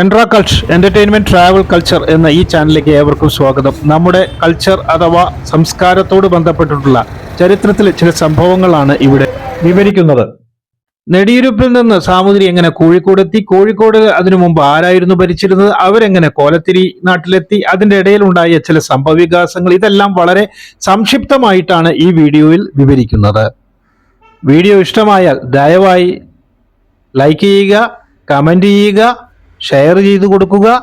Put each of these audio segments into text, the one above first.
എൻട്രാ കൾച്ച് entertainment travel culture എന്ന ഈ ചാനലിലേക്ക് ഏവർക്കും സ്വാഗതം. നമ്മുടെ കൾച്ചർ അഥവാ സംസ്കാരത്തോട് ബന്ധപ്പെട്ടിട്ടുള്ള ചരിത്രത്തിലെ ചില സംഭവങ്ങളാണ് ഇവിടെ വിവരിക്കുന്നത്. നെടിയിരുപ്പിൽ നിന്ന് സാമൂതിരി എങ്ങനെ കോഴിക്കോടെത്തി കോഴിക്കോട് അതിനു മുമ്പ് ആരായിരുന്നു ഭരിച്ചിരുന്നത്? അവരെങ്ങനെ കോലത്തിരി നാട്ടിലെത്തി? അതിന്റെ ഇടയിലുണ്ടായ ചില സംഭവവികാസങ്ങൾ ഇതെല്ലാം വളരെ സംക്ഷിപ്തമായിട്ടാണ് ഈ വീഡിയോയിൽ വിവരിക്കുന്നത്. വീഡിയോ ഇഷ്ടമായാൽ ദയവായി ലൈക്ക് ചെയ്യുക കമന്റ് ചെയ്യുക ഷെയർ ചെയ്ത് കൊടുക്കുക.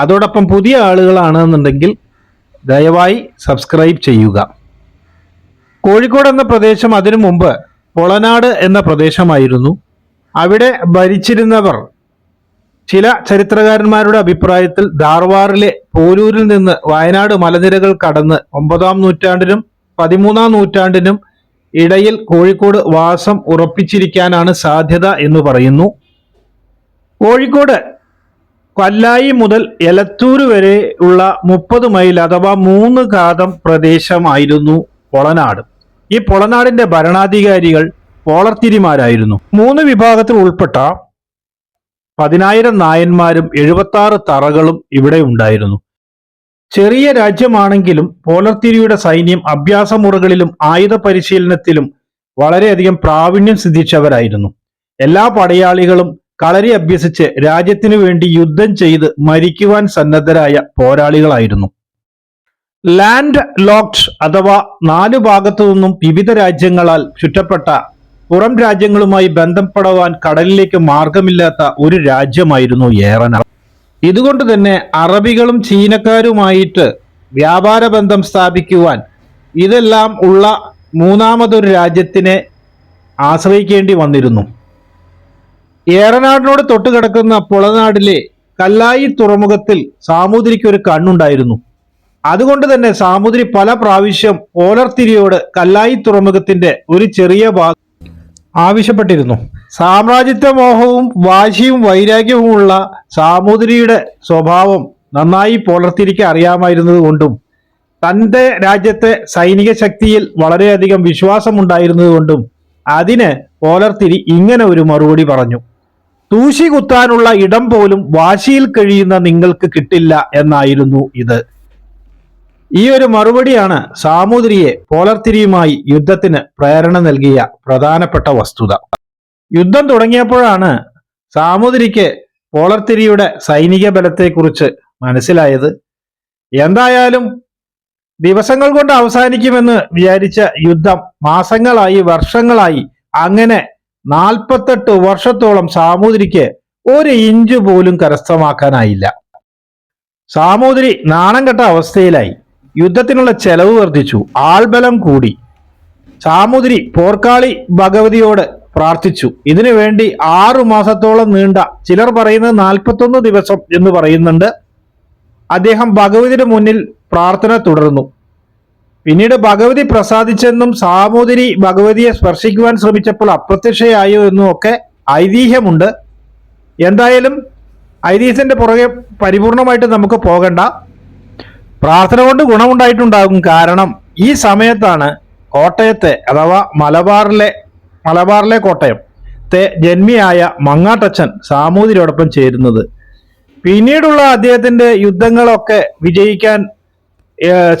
അതോടൊപ്പം പുതിയ ആളുകളാണെന്നുണ്ടെങ്കിൽ ദയവായി സബ്സ്ക്രൈബ് ചെയ്യുക. കോഴിക്കോട് എന്ന പ്രദേശം അതിനു മുമ്പ് പൊളനാട് എന്ന പ്രദേശമായിരുന്നു. അവിടെ ഭരിച്ചിരുന്നവർ ചില ചരിത്രകാരന്മാരുടെ അഭിപ്രായത്തിൽ ധാർവാറിലെ പോരൂരിൽ നിന്ന് വയനാട് മലനിരകൾ കടന്ന് ഒമ്പതാം നൂറ്റാണ്ടിനും പതിമൂന്നാം നൂറ്റാണ്ടിനും ഇടയിൽ കോഴിക്കോട് വാസം ഉറപ്പിച്ചിരിക്കാനാണ് സാധ്യത എന്ന് പറയുന്നു. കോഴിക്കോട് കൊല്ലായി മുതൽ എലത്തൂർ വരെ ഉള്ള മുപ്പത് മൈൽ അഥവാ മൂന്ന് കാതം പ്രദേശമായിരുന്നു പൊളനാട്. ഈ പൊളനാടിന്റെ ഭരണാധികാരികൾ പോളർത്തിരിമാരായിരുന്നു. മൂന്ന് വിഭാഗത്തിൽ ഉൾപ്പെട്ട പതിനായിരം നായന്മാരും എഴുപത്തി ആറ് തറകളും ഇവിടെ ഉണ്ടായിരുന്നു. ചെറിയ രാജ്യമാണെങ്കിലും പോലർത്തിരിയുടെ സൈന്യം അഭ്യാസമുറകളിലും ആയുധ പരിശീലനത്തിലും വളരെയധികം പ്രാവീണ്യം സിദ്ധിച്ചവരായിരുന്നു. എല്ലാ പടയാളികളും കളരി അഭ്യസിച്ച് രാജ്യത്തിനു വേണ്ടി യുദ്ധം ചെയ്ത് മരിക്കുവാൻ സന്നദ്ധരായ പോരാളികളായിരുന്നു. ലാൻഡ് ലോക്ഡ് അഥവാ നാലു ഭാഗത്തു നിന്നും വിവിധ രാജ്യങ്ങളാൽ ചുറ്റപ്പെട്ട പുറം രാജ്യങ്ങളുമായി ബന്ധപ്പെടാൻ കടലിലേക്ക് മാർഗമില്ലാത്ത ഒരു രാജ്യമായിരുന്നു ഏറന ഇതുകൊണ്ട് തന്നെ അറബികളും ചീനക്കാരുമായിട്ട് വ്യാപാര ബന്ധം സ്ഥാപിക്കുവാൻ ഇതെല്ലാം ഉള്ള മൂന്നാമതൊരു രാജ്യത്തിനെ ആശ്രയിക്കേണ്ടി വന്നിരുന്നു. ഏറനാടിനോട് തൊട്ടുകിടക്കുന്ന പുളനാടിലെ കല്ലായി തുറമുഖത്തിൽ സാമൂതിരിക്ക് ഒരു കണ്ണുണ്ടായിരുന്നു. അതുകൊണ്ട് തന്നെ സാമൂതിരി പല പ്രാവശ്യം ഓലർത്തിരിയോട് കല്ലായി തുറമുഖത്തിന്റെ ഒരു ചെറിയ ഭാഗം ആവശ്യപ്പെട്ടിരുന്നു. സാമ്രാജ്യത്വ മോഹവും വാശിയും വൈരാഗ്യവുമുള്ള സാമൂതിരിയുടെ സ്വഭാവം നന്നായി പോലർത്തിരിക്ക് അറിയാമായിരുന്നത് കൊണ്ടും തന്റെ രാജ്യത്തെ സൈനിക ശക്തിയിൽ വളരെയധികം വിശ്വാസമുണ്ടായിരുന്നതുകൊണ്ടും അതിന് പോലർത്തിരി ഇങ്ങനെ ഒരു മറുപടി പറഞ്ഞു. തൂശി കുത്താനുള്ള ഇടം പോലും വാശിയിൽ കഴിയുന്ന നിങ്ങൾക്ക് കിട്ടില്ല എന്നായിരുന്നു ഇത്. ഈ ഒരു മറുപടിയാണ് സാമൂതിരിയെ പോലർത്തിരിയുമായി യുദ്ധത്തിന് പ്രേരണ നൽകിയ പ്രധാനപ്പെട്ട വസ്തുത. യുദ്ധം തുടങ്ങിയപ്പോഴാണ് സാമൂതിരിക്ക് പോളർത്തിരിയുടെ സൈനിക ബലത്തെക്കുറിച്ച് മനസ്സിലായത്. എന്തായാലും ദിവസങ്ങൾ കൊണ്ട് അവസാനിക്കുമെന്ന് വിചാരിച്ച യുദ്ധം മാസങ്ങളായി വർഷങ്ങളായി അങ്ങനെ നാൽപ്പത്തെട്ട് വർഷത്തോളം സാമൂതിരിക്ക് ഒരു ഇഞ്ച് പോലും കരസ്ഥമാക്കാനായില്ല. സാമൂതിരി നാണം കെട്ട അവസ്ഥയിലായി. യുദ്ധത്തിനുള്ള ചെലവ് വർദ്ധിച്ചു. ആൾബലം കൂടി. സാമൂതിരി പോർക്കാളി ഭഗവതിയോട് പ്രാർത്ഥിച്ചു. ഇതിനു വേണ്ടി ആറു മാസത്തോളം നീണ്ട ചിലർ പറയുന്നത് നാൽപ്പത്തൊന്ന് ദിവസം എന്ന് പറയുന്നുണ്ട്. അദ്ദേഹം ഭഗവതിയുടെ മുന്നിൽ പ്രാർത്ഥന തുടർന്നു. പിന്നീട് ഭഗവതി പ്രസാദിച്ചെന്നും സാമൂതിരി ഭഗവതിയെ സ്പർശിക്കുവാൻ ശ്രമിച്ചപ്പോൾ അപ്രത്യക്ഷയായോ എന്നും ഒക്കെ ഐതിഹ്യമുണ്ട്. എന്തായാലും ഐതിഹ്യത്തിന്റെ പുറകെ പരിപൂർണമായിട്ട് നമുക്ക് പോകണ്ട. പ്രാർത്ഥന കൊണ്ട് ഗുണമുണ്ടായിട്ടുണ്ടാകും കാരണം ഈ സമയത്താണ് കോട്ടയത്തെ അഥവാ മലബാറിലെ മലബാറിലെ കോട്ടയം ത്തെ ജന്മിയായ മങ്ങാട്ടച്ചൻ സാമൂതിരിയോടൊപ്പം ചേരുന്നത്. പിന്നീടുള്ള അദ്ദേഹത്തിന്റെ യുദ്ധങ്ങളൊക്കെ വിജയിക്കാൻ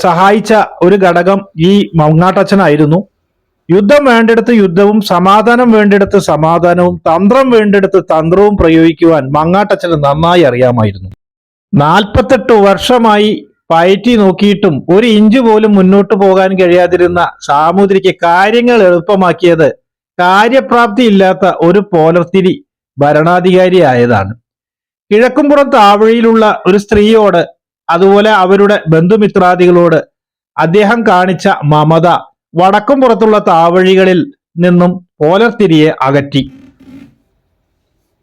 സഹായിച്ച ഒരു ഘടകം ഈ മൗങ്ങാട്ടച്ഛനായിരുന്നു യുദ്ധം വേണ്ടെടുത്ത് യുദ്ധവും സമാധാനം വേണ്ടെടുത്ത് സമാധാനവും തന്ത്രം വേണ്ടെടുത്ത് തന്ത്രവും പ്രയോഗിക്കുവാൻ മങ്ങാട്ടച്ഛന് നന്നായി അറിയാമായിരുന്നു. നാൽപ്പത്തെട്ട് വർഷമായി പയറ്റി നോക്കിയിട്ടും ഒരു ഇഞ്ച് പോലും മുന്നോട്ട് പോകാൻ കഴിയാതിരുന്ന സാമൂതിരിക്ക് കാര്യങ്ങൾ എളുപ്പമാക്കിയത് കാര്യപ്രാപ്തി ഇല്ലാത്ത ഒരു പോലർത്തിരി ഭരണാധികാരിയായതാണ് കിഴക്കുംപുറം താവഴിയിലുള്ള ഒരു സ്ത്രീയോട് അതുപോലെ അവരുടെ ബന്ധുമിത്രാദികളോട് അദ്ദേഹം കാണിച്ച മമത വടക്കും പുറത്തുള്ള താവഴികളിൽ നിന്നും പോലർത്തിരിയെ അകറ്റി.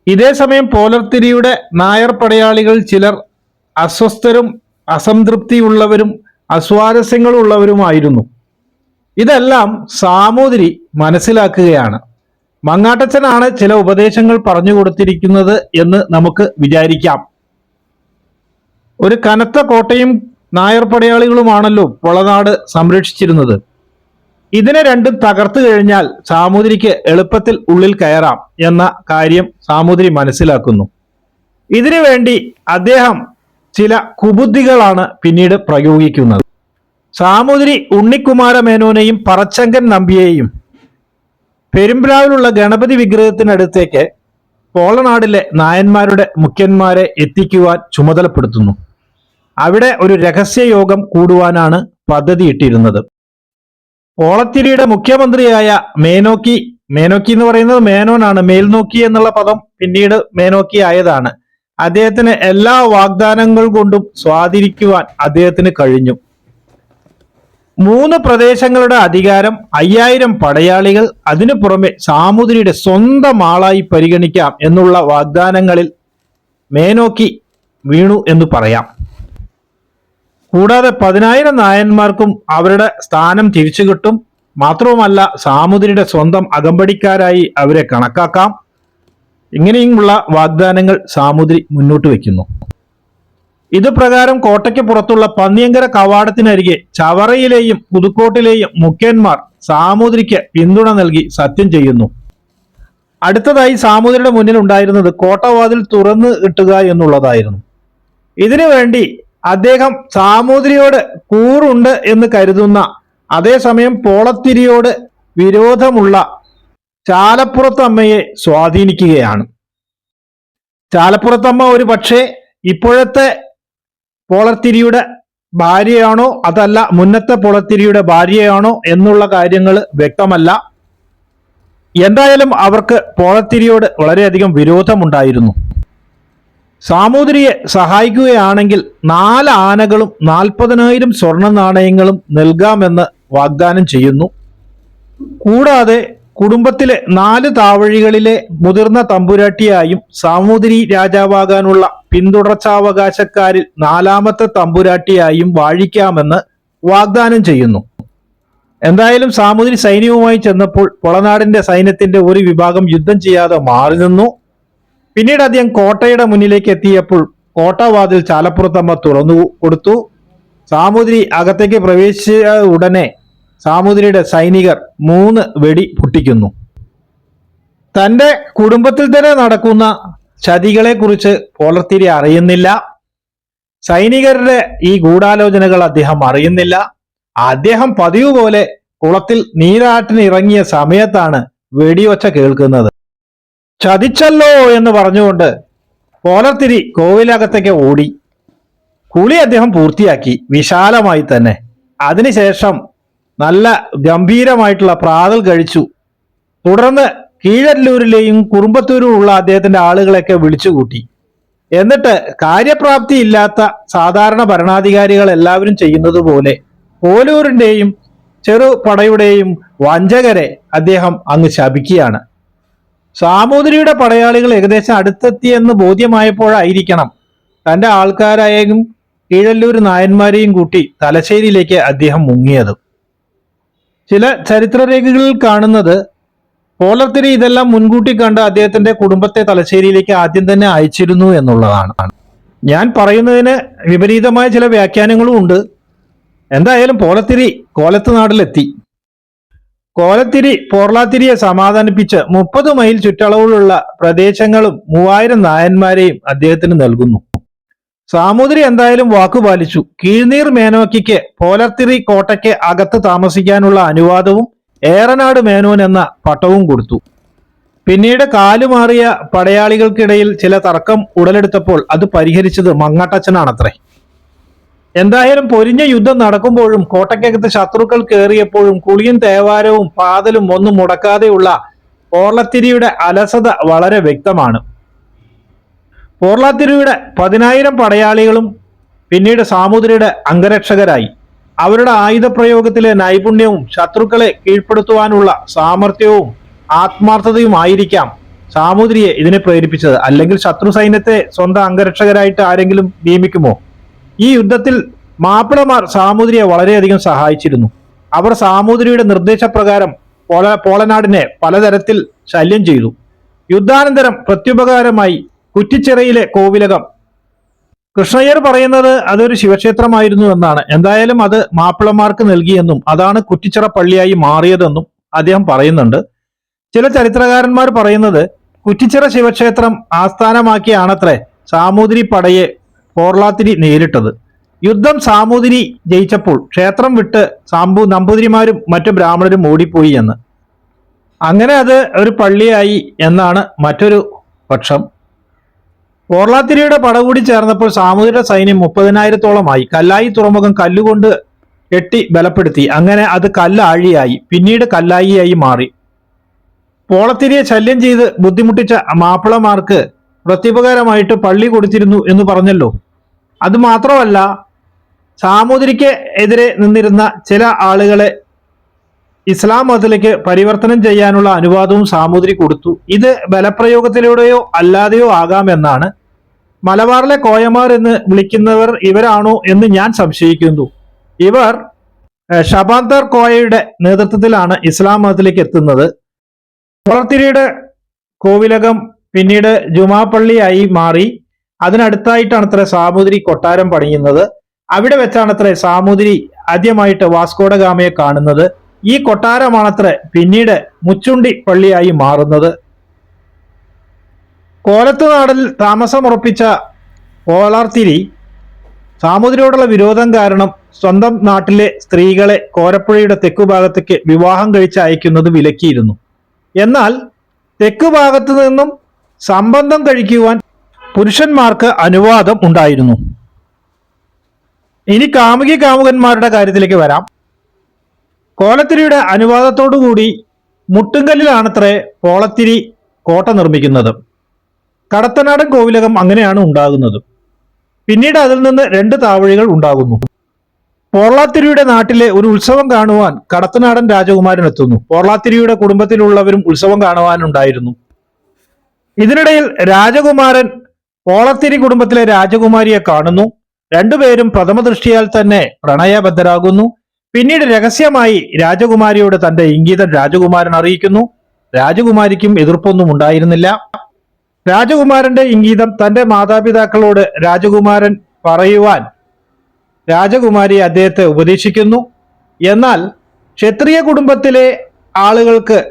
ഇതേ സമയം പോലർത്തിരിയുടെ നായർ പടയാളികൾ ചിലർ അസ്വസ്ഥരും അസംതൃപ്തിയുള്ളവരും അസ്വാരസ്യങ്ങളുള്ളവരുമായിരുന്നു. ഇതെല്ലാം സാമൂതിരി മനസ്സിലാക്കുകയാണ്. മങ്ങാട്ടച്ചനാണ് ചില ഉപദേശങ്ങൾ പറഞ്ഞു കൊടുത്തിരിക്കുന്നത് എന്ന് നമുക്ക് വിചാരിക്കാം. ഒരു കനത്ത കോട്ടയും നായർ പടയാളികളുമാണല്ലോ പൊളനാട് സംരക്ഷിച്ചിരുന്നത്. ഇതിനെ രണ്ടും തകർത്തു കഴിഞ്ഞാൽ സാമൂതിരിക്ക് എളുപ്പത്തിൽ ഉള്ളിൽ കയറാം എന്ന കാര്യം സാമൂതിരി മനസ്സിലാക്കുന്നു. ഇതിനു വേണ്ടി അദ്ദേഹം ചില കുബുദ്ധികളാണ് പിന്നീട് പ്രയോഗിക്കുന്നത്. സാമൂതിരി ഉണ്ണിക്കുമാര മേനോനെയും പറച്ചങ്കൻ നമ്പിയെയും പെരുമ്പ്രാവിലുള്ള ഗണപതി വിഗ്രഹത്തിനടുത്തേക്ക് പോളനാടിലെ നായന്മാരുടെ മുഖ്യന്മാരെ എത്തിക്കുവാൻ ചുമതലപ്പെടുത്തുന്നു. അവിടെ ഒരു രഹസ്യയോഗം കൂടുവാനാണ് പദ്ധതിയിട്ടിരുന്നത്. ഓളത്തിരിയുടെ മുഖ്യമന്ത്രിയായ മേനോക്കി മേനോക്കി എന്ന് പറയുന്നത് മേനോനാണ് മേൽനോക്കി എന്നുള്ള പദം പിന്നീട് മേനോക്കി ആയതാണ്. അദ്ദേഹത്തിന് എല്ലാ വാഗ്ദാനങ്ങൾ കൊണ്ടും സ്വാധീനിക്കുവാൻ അദ്ദേഹത്തിന് കഴിഞ്ഞു. മൂന്ന് പ്രദേശങ്ങളുടെ അധികാരം അയ്യായിരം പടയാളികൾ അതിനു പുറമെ സാമുദ്രിയുടെ സ്വന്തം ആളായി പരിഗണിക്കാം എന്നുള്ള വാഗ്ദാനങ്ങളിൽ മേനോക്കി വീണു എന്ന് പറയാം. കൂടാതെ പതിനായിരം നായന്മാർക്കും അവരുടെ സ്ഥാനം തിരിച്ചു കിട്ടും. മാത്രവുമല്ല സാമുദ്രിയുടെ സ്വന്തം അകമ്പടിക്കാരായി അവരെ കണക്കാക്കാം. ഇങ്ങനെയുമുള്ള വാഗ്ദാനങ്ങൾ സാമുദ്രി മുന്നോട്ട് വയ്ക്കുന്നു. ഇത് പ്രകാരം കോട്ടയ്ക്ക് പുറത്തുള്ള പന്നിയങ്കര കവാടത്തിനരികെ ചവറയിലെയും പുതുക്കോട്ടിലെയും മുഖ്യന്മാർ സാമൂതിരിക്ക് പിന്തുണ നൽകി സത്യം ചെയ്യുന്നു. അടുത്തതായി സാമൂതിരിയുടെ മുന്നിൽ ഉണ്ടായിരുന്നത് കോട്ടവാതിൽ തുറന്നു കിട്ടുക എന്നുള്ളതായിരുന്നു. ഇതിനു വേണ്ടി അദ്ദേഹം സാമൂതിരിയോട് കൂറുണ്ട് എന്ന് കരുതുന്ന അതേസമയം പോളത്തിരിയോട് വിരോധമുള്ള ചാലപ്പുറത്തമ്മയെ സ്വാധീനിക്കുകയാണ്. ചാലപ്പുറത്തമ്മ ഒരു പക്ഷേ ഇപ്പോഴത്തെ പോളത്തിരിയുടെ ഭാര്യയാണോ? അതല്ല മുന്നത്തെ പോളത്തിരിയുടെ ഭാര്യയാണോ? എന്നുള്ള കാര്യങ്ങൾ വ്യക്തമല്ല. എന്തായാലും അവർക്ക് പോളത്തിരിയോട് വളരെയധികം വിരോധമുണ്ടായിരുന്നു. സാമൂതിരിയെ സഹായിക്കുകയാണെങ്കിൽ നാല് ആനകളും നാൽപ്പതിനായിരം സ്വർണ നാണയങ്ങളും നൽകാമെന്ന് വാഗ്ദാനം ചെയ്യുന്നു. കൂടാതെ കുടുംബത്തിലെ നാല് താവഴികളിലെ മുതിർന്ന തമ്പുരാട്ടിയായും സാമൂതിരി രാജാവാകാനുള്ള പിന്തുടർച്ചാവകാശക്കാരിൽ നാലാമത്തെ തമ്പുരാട്ടിയായും വാഴിക്കാമെന്ന് വാഗ്ദാനം ചെയ്യുന്നു. എന്തായാലും സാമൂതിരി സൈന്യവുമായി ചെന്നപ്പോൾ പൊളനാടിന്റെ സൈന്യത്തിന്റെ ഒരു വിഭാഗം യുദ്ധം ചെയ്യാതെ മാറി നിന്നു. പിന്നീട് അദ്ദേഹം കോട്ടയുടെ മുന്നിലേക്ക് എത്തിയപ്പോൾ കോട്ടവാതിൽ ചാലപ്പുറത്തമ്മ തുറന്നു കൊടുത്തു. സാമൂതിരി അകത്തേക്ക് പ്രവേശിച്ച ഉടനെ സാമൂതിരിയുടെ സൈനികർ മൂന്ന് വെടി പൊട്ടിക്കുന്നു. തന്റെ കുടുംബത്തിൽ തന്നെ നടക്കുന്ന ചതികളെ കുറിച്ച് പോളർത്തിരി അറിയുന്നില്ല. സൈനികരുടെ ഈ ഗൂഢാലോചനകൾ അദ്ദേഹം അറിയുന്നില്ല. അദ്ദേഹം പതിവ് പോലെ കുളത്തിൽ നീരാട്ടിന് ഇറങ്ങിയ സമയത്താണ് വെടിയൊച്ച കേൾക്കുന്നത്. ചതിച്ചല്ലോ എന്ന് പറഞ്ഞുകൊണ്ട് പോലത്തിരി കോവിലകത്തേക്ക് ഓടി. കുളി അദ്ദേഹം പൂർത്തിയാക്കി. വിശാലമായി തന്നെ. അതിനുശേഷം നല്ല ഗംഭീരമായിട്ടുള്ള പ്രാതൽ കഴിച്ചു. തുടർന്ന് കീഴല്ലൂരിലെയും കുറുമ്പത്തൂരിലുള്ള അദ്ദേഹത്തിന്റെ ആളുകളെയൊക്കെ വിളിച്ചുകൂട്ടി. എന്നിട്ട് കാര്യപ്രാപ്തി ഇല്ലാത്ത സാധാരണ ഭരണാധികാരികൾ എല്ലാവരും ചെയ്യുന്നത് പോലെ പോലൂരിന്റെയും ചെറുപടയുടെയും വഞ്ചകരെ അദ്ദേഹം അങ്ങ് ശപിക്കുകയാണ്. സാമൂതിരിയുടെ പടയാളികൾ ഏകദേശം അടുത്തെത്തിയെന്ന് ബോധ്യമായപ്പോഴായിരിക്കണം തന്റെ ആൾക്കാരായും കീഴല്ലൂർ നായന്മാരെയും കൂട്ടി തലശ്ശേരിയിലേക്ക് അദ്ദേഹം മുങ്ങിയത്. ചില ചരിത്രരേഖകളിൽ കാണുന്നത് പോലർത്തിരി ഇതെല്ലാം മുൻകൂട്ടി കണ്ട് അദ്ദേഹത്തിന്റെ കുടുംബത്തെ തലശ്ശേരിയിലേക്ക് ആദ്യം തന്നെ അയച്ചിരുന്നു എന്നുള്ളതാണ്. ഞാൻ പറയുന്നതിന് വിപരീതമായ ചില വ്യാഖ്യാനങ്ങളും ഉണ്ട്. എന്തായാലും പോലത്തിരി കോലത്ത് നാട്ടിലെത്തി കോലത്തിരി പോർളാത്തിരിയെ സമാധാനിപ്പിച്ച് മുപ്പത് മൈൽ ചുറ്റളവിലുള്ള പ്രദേശങ്ങളും മൂവായിരം നായന്മാരെയും അദ്ദേഹത്തിന് നൽകുന്നു. സാമൂതിരി എന്തായാലും വാക്കു പാലിച്ചു. കീഴ്നീർ മേനോക്കിക്ക് പോലത്തിരി കോട്ടയ്ക്ക് അകത്ത് താമസിക്കാനുള്ള അനുവാദവും ഏറനാട് മേനോൻ എന്ന പട്ടവും കൊടുത്തു. പിന്നീട് കാലുമാറിയ പടയാളികൾക്കിടയിൽ ചില തർക്കം ഉടലെടുത്തപ്പോൾ അത് പരിഹരിച്ചത് മങ്ങാട്ടച്ചനാണത്രേ എന്തായാലും പൊരിഞ്ഞ യുദ്ധം നടക്കുമ്പോഴും കോട്ടയ്ക്കകത്ത് ശത്രുക്കൾ കയറിയപ്പോഴും കുളിയും തേവാരവും പാതലും ഒന്നും മുടക്കാതെയുള്ള ഓർളത്തിരിയുടെ അലസത വളരെ വ്യക്തമാണ്. പോർളത്തിരിയുടെ പതിനായിരം പടയാളികളും പിന്നീട് സാമൂതിരിയുടെ അംഗരക്ഷകരായി. അവരുടെ ആയുധപ്രയോഗത്തിലെ നൈപുണ്യവും ശത്രുക്കളെ കീഴ്പ്പെടുത്തുവാനുള്ള സാമർഥ്യവും ആത്മാർത്ഥതയുമായിരിക്കാം സാമൂതിരിയെ ഇതിനെ പ്രേരിപ്പിച്ചത്. അല്ലെങ്കിൽ ശത്രു സൈന്യത്തെ സ്വന്തം അംഗരക്ഷകരായിട്ട് ആരെങ്കിലും നിയമിക്കുമോ ഈ യുദ്ധത്തിൽ മാപ്പിളമാർ സാമൂതിരിയെ വളരെയധികം സഹായിച്ചിരുന്നു. അവർ സാമൂതിരിയുടെ നിർദ്ദേശപ്രകാരം പോള പോളനാടിനെ പലതരത്തിൽ ശല്യം ചെയ്തു. യുദ്ധാനന്തരം പ്രത്യുപകാരമായി കുറ്റിച്ചിറയിലെ കോവിലകം. കൃഷ്ണയ്യർ പറയുന്നത് അതൊരു ശിവക്ഷേത്രമായിരുന്നു എന്നാണ്. എന്തായാലും അത് മാപ്പിളമാർക്ക് നൽകിയെന്നും അതാണ് കുറ്റിച്ചിറ പള്ളിയായി മാറിയതെന്നും അദ്ദേഹം പറയുന്നുണ്ട്. ചില ചരിത്രകാരന്മാർ പറയുന്നത് കുറ്റിച്ചിറ ശിവക്ഷേത്രം ആസ്ഥാനമാക്കിയാണത്രേ സാമൂതിരി പടയെ പോർളാത്തിരി നേരിട്ടത്. യുദ്ധം സാമൂതിരി ജയിച്ചപ്പോൾ ക്ഷേത്രം വിട്ട് സാമ്പു നമ്പൂതിരിമാരും മറ്റു ബ്രാഹ്മണരും ഓടിപ്പോയി എന്ന്. അങ്ങനെ അത് ഒരു പള്ളിയായി എന്നാണ് മറ്റൊരു പക്ഷം. പോർളാത്തിരിയുടെ പട കൂടി ചേർന്നപ്പോൾ സാമൂതിരിയുടെ സൈന്യം മുപ്പതിനായിരത്തോളമായി. കല്ലായി തുറമുഖം കല്ലുകൊണ്ട് കെട്ടി ബലപ്പെടുത്തി. അങ്ങനെ അത് കല്ലാഴിയായി. പിന്നീട് കല്ലായിയായി മാറി. പോളത്തിരിയെ ശല്യം ചെയ്ത് ബുദ്ധിമുട്ടിച്ച മാപ്പിളമാർക്ക് പ്രത്യുപകാരമായിട്ട് പള്ളി കൊടുത്തിരുന്നു എന്ന് പറഞ്ഞല്ലോ. അത് മാത്രമല്ല സാമൂതിരിക്ക് എതിരെ നിന്നിരുന്ന ചില ആളുകളെ ഇസ്ലാം മതത്തിലേക്ക് പരിവർത്തനം ചെയ്യാനുള്ള അനുവാദവും സാമൂതിരി കൊടുത്തു. ഇത് ബലപ്രയോഗത്തിലൂടെയോ അല്ലാതെയോ ആകാമെന്നാണ് മലബാറിലെ കോയമാർ എന്ന് വിളിക്കുന്നവർ ഇവരാണോ എന്ന് ഞാൻ സംശയിക്കുന്നു. ഇവർ ഷബാന്തർ കോയയുടെ നേതൃത്വത്തിലാണ് ഇസ്ലാം മതത്തിലേക്ക് എത്തുന്നത്. പുറത്തിരിയുടെ കോവിലകം പിന്നീട് ജുമാപ്പള്ളിയായി മാറി. അതിനടുത്തായിട്ടാണ് അത്ര സാമൂതിരി കൊട്ടാരം പണിയുന്നത്. അവിടെ വെച്ചാണ് അത്ര സാമൂതിരി ആദ്യമായിട്ട് വാസ്കോഡ ഗാമയെ കാണുന്നത്. ഈ കൊട്ടാരമാണത്ര പിന്നീട് മുച്ചുണ്ടി പള്ളിയായി മാറുന്നത്. കോലത്തുനാടിൽ താമസമുറപ്പിച്ച കോളാർത്തിരി സാമൂതിരിയോടുള്ള വിരോധം കാരണം സ്വന്തം നാട്ടിലെ സ്ത്രീകളെ കോരപ്പുഴയുടെ തെക്കുഭാഗത്തേക്ക് വിവാഹം കഴിച്ച് അയക്കുന്നത് വിലക്കിയിരുന്നു. എന്നാൽ തെക്കുഭാഗത്തു നിന്നും സംബന്ധം കഴിക്കുവാൻ പുരുഷന്മാർക്ക് അനുവാദം ഉണ്ടായിരുന്നു. ഇനി കാമുകി കാമുകന്മാരുടെ കാര്യത്തിലേക്ക് വരാം. കോലത്തിരിയുടെ അനുവാദത്തോടുകൂടി മുട്ടുങ്കല്ലിലാണത്രേ പോളത്തിരി കോട്ട നിർമ്മിക്കുന്നത്. കടത്തനാടൻ കോവിലകം അങ്ങനെയാണ് ഉണ്ടാകുന്നത്. പിന്നീട് അതിൽ നിന്ന് രണ്ട് താവഴികൾ ഉണ്ടാകുന്നു. പോർളാത്തിരിയുടെ നാട്ടിലെ ഒരു ഉത്സവം കാണുവാൻ കടത്തനാടൻ രാജകുമാരൻ എത്തുന്നു പോർളാത്തിരിയുടെ കുടുംബത്തിലുള്ളവരും ഉത്സവം കാണുവാനുണ്ടായിരുന്നു. ഇതിനിടയിൽ രാജകുമാരൻ പോളത്തിരി കുടുംബത്തിലെ രാജകുമാരിയെ കാണുന്നു. രണ്ടുപേരും പ്രഥമ ദൃഷ്ടിയാൽ തന്നെ പ്രണയബദ്ധരാകുന്നു. പിന്നീട് രഹസ്യമായി രാജകുമാരിയോട് തന്റെ ഇംഗിതം രാജകുമാരൻ അറിയിക്കുന്നു. രാജകുമാരിക്കും എതിർപ്പൊന്നും ഉണ്ടായിരുന്നില്ല. രാജകുമാരന്റെ ഇംഗിതം തന്റെ മാതാപിതാക്കളോട് രാജകുമാരൻ പറയുവാൻ രാജകുമാരി അദ്ദേഹത്തെ ഉപദേശിക്കുന്നു. എന്നാൽ ക്ഷത്രിയ കുടുംബത്തിലെ ആളുകൾക്ക്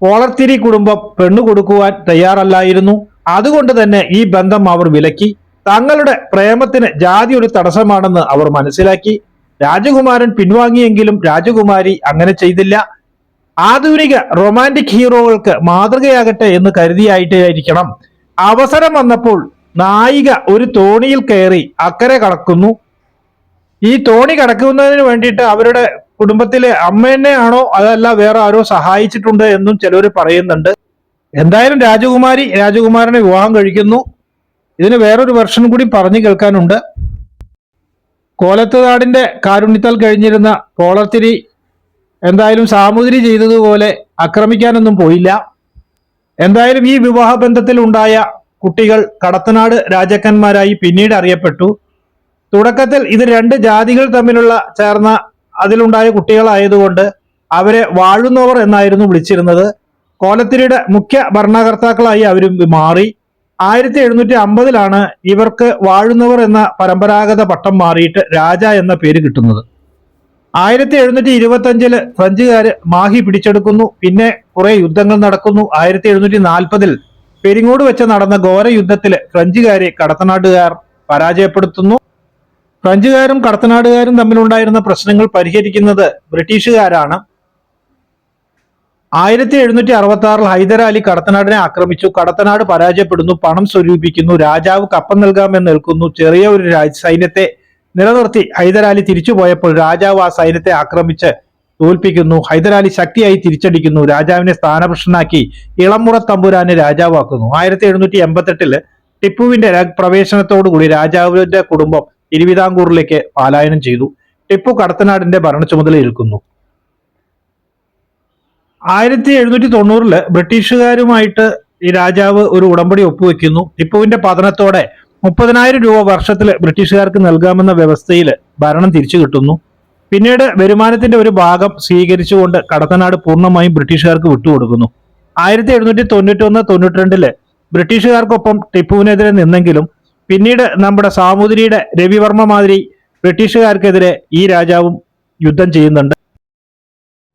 പോളർത്തിരി കുടുംബം പെണ്ണു കൊടുക്കുവാൻ തയ്യാറല്ലായിരുന്നു. അതുകൊണ്ട് തന്നെ ഈ ബന്ധം അവർ വിലക്കി. തങ്ങളുടെ പ്രേമത്തിന് ജാതി ഒരു തടസ്സമാണെന്ന് അവർ മനസ്സിലാക്കി. രാജകുമാരൻ പിൻവാങ്ങിയെങ്കിലും രാജകുമാരി അങ്ങനെ ചെയ്തില്ല. ആധുനിക റൊമാന്റിക് ഹീറോകൾക്ക് മാതൃകയാകട്ടെ എന്ന് കരുതിയായിട്ടായിരിക്കണം അവസരം വന്നപ്പോൾ നായിക ഒരു തോണിയിൽ കയറി അക്കരെ കടക്കുന്നു. ഈ തോണി കടക്കുന്നതിന് വേണ്ടിയിട്ട് അവരുടെ കുടുംബത്തിലെ അമ്മേനെയാണോ അതല്ല വേറെ ആരോ സഹായിച്ചിട്ടുണ്ട് എന്നും ചിലർ പറയുന്നുണ്ട്. എന്തായാലും രാജകുമാരി രാജകുമാരനെ വിവാഹം കഴിക്കുന്നു. ഇതിന് വേറൊരു വെർഷൻ കൂടി പറഞ്ഞു കേൾക്കാനുണ്ട്. കോലത്തുനാടിന്റെ കാരുണ്യത്താൽ കഴിഞ്ഞിരുന്ന പോളത്തിരി എന്തായാലും സാമൂതിരി ചെയ്തതുപോലെ ആക്രമിക്കാനൊന്നും പോയില്ല. എന്തായാലും ഈ വിവാഹ ബന്ധത്തിൽ ഉണ്ടായ കുട്ടികൾ കടത്തനാട് രാജാക്കന്മാരായി പിന്നീട് അറിയപ്പെട്ടു. തുടക്കത്തിൽ ഇത് രണ്ട് ജാതികൾ തമ്മിലുള്ള ചേർന്ന അതിലുണ്ടായ കുട്ടികളായതുകൊണ്ട് അവരെ വാഴുന്നവർ എന്നായിരുന്നു വിളിച്ചിരുന്നത്. കോലത്തിരിയുടെ മുഖ്യ ഭരണകർത്താക്കളായി അവരും മാറി. ആയിരത്തി എഴുന്നൂറ്റി അമ്പതിലാണ് ഇവർക്ക് വാഴുന്നവർ എന്ന പരമ്പരാഗത പട്ടം മാറിയിട്ട് രാജ എന്ന പേര് കിട്ടുന്നത്. ആയിരത്തി എഴുന്നൂറ്റി ഇരുപത്തി അഞ്ചിൽ ഫ്രഞ്ചുകാര് മാഹി പിടിച്ചെടുക്കുന്നു. പിന്നെ കുറെ യുദ്ധങ്ങൾ നടക്കുന്നു. ആയിരത്തി എഴുന്നൂറ്റി നാൽപ്പതിൽ പെരിങ്ങോട് വെച്ച് നടന്ന ഘോര യുദ്ധത്തിൽ ഫ്രഞ്ചുകാരെ കടത്തനാട്ടുകാർ പരാജയപ്പെടുത്തുന്നു. ഫ്രഞ്ചുകാരും കടത്തനാടുകാരും തമ്മിലുണ്ടായിരുന്ന പ്രശ്നങ്ങൾ പരിഹരിക്കുന്നത് ബ്രിട്ടീഷുകാരാണ്. ആയിരത്തി എഴുന്നൂറ്റി അറുപത്തി ആറിൽ ഹൈദരാലി കടത്തനാടിനെ ആക്രമിച്ചു. കടത്തനാട് പരാജയപ്പെടുന്നു. പണം സ്വരൂപിക്കുന്നു. രാജാവ് കപ്പം നൽകാമെന്ന് നിൽക്കുന്നു ചെറിയ ഒരു സൈന്യത്തെ നിലനിർത്തി ഹൈദരാലി തിരിച്ചുപോയപ്പോൾ രാജാവ് ആ സൈന്യത്തെ ആക്രമിച്ച് തോൽപ്പിക്കുന്നു. ഹൈദരാലി ശക്തിയായി തിരിച്ചടിക്കുന്നു. രാജാവിനെ സ്ഥാനഭ്രഷ്ടനാക്കി ഇളമുറ തമ്പുരാനെ രാജാവാക്കുന്നു. ആയിരത്തി എഴുന്നൂറ്റി എൺപത്തെട്ടിൽ ടിപ്പുവിന്റെ പ്രവേശനത്തോടുകൂടി രാജാവിന്റെ കുടുംബം തിരുവിതാംകൂറിലേക്ക് പലായനം ചെയ്തു. ടിപ്പു കടത്തനാടിന്റെ ഭരണ ചുമതല ഏൽക്കുന്നു. ആയിരത്തി എഴുന്നൂറ്റി തൊണ്ണൂറിൽ ബ്രിട്ടീഷുകാരുമായിട്ട് ഈ രാജാവ് ഒരു ഉടമ്പടി ഒപ്പുവെക്കുന്നു. ടിപ്പുവിന്റെ പതനത്തോടെ മുപ്പതിനായിരം രൂപ വർഷത്തിൽ ബ്രിട്ടീഷുകാർക്ക് നൽകാമെന്ന വ്യവസ്ഥയിൽ ഭരണം തിരിച്ചു കിട്ടുന്നു. പിന്നീട് വരുമാനത്തിന്റെ ഒരു ഭാഗം സ്വീകരിച്ചുകൊണ്ട് കടത്തനാട് പൂർണമായും ബ്രിട്ടീഷുകാർക്ക് വിട്ടുകൊടുക്കുന്നു. ആയിരത്തി എഴുന്നൂറ്റി തൊണ്ണൂറ്റി ഒന്ന് തൊണ്ണൂറ്റി രണ്ടിൽ ബ്രിട്ടീഷുകാർക്കൊപ്പം ടിപ്പുവിനെതിരെ നിന്നെങ്കിലും പിന്നീട് നമ്മുടെ സാമൂതിരിയുടെ രവിവർമ്മ മാതിരി ബ്രിട്ടീഷുകാർക്കെതിരെ ഈ രാജാവും യുദ്ധം ചെയ്യുന്നുണ്ട്.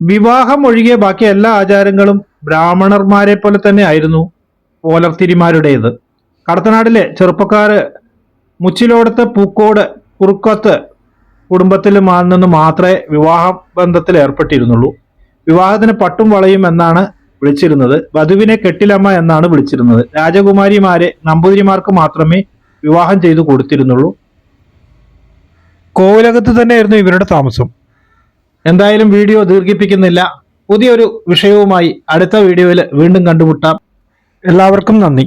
വിവാഹം ഒഴികെ ബാക്കി എല്ലാ ആചാരങ്ങളും ബ്രാഹ്മണർമാരെ പോലെ തന്നെ ആയിരുന്നു പോലർത്തിരിമാരുടേത് കടത്തനാടിലെ ചെറുപ്പക്കാര് മുച്ചിലോടത്ത് പൂക്കോട് കുറുക്കത്ത് കുടുംബത്തിൽ നിന്ന് മാത്രമേ വിവാഹ ബന്ധത്തിൽ ഏർപ്പെട്ടിരുന്നുള്ളൂ. വിവാഹത്തിന് പട്ടും വളയും എന്നാണ് വിളിച്ചിരുന്നത്. വധുവിനെ കെട്ടിലമ്മ എന്നാണ് വിളിച്ചിരുന്നത്. രാജകുമാരിമാരെ നമ്പൂതിരിമാർക്ക് മാത്രമേ വിവാഹം ചെയ്തു കൊടുത്തിരുന്നുള്ളൂ. കോവിലകത്ത് തന്നെയായിരുന്നു ഇവരുടെ താമസം. എന്തായാലും വീഡിയോ ദീർഘിപ്പിക്കുന്നില്ല. പുതിയൊരു വിഷയവുമായി അടുത്ത വീഡിയോയിൽ വീണ്ടും കണ്ടുമുട്ടാം. എല്ലാവർക്കും നന്ദി.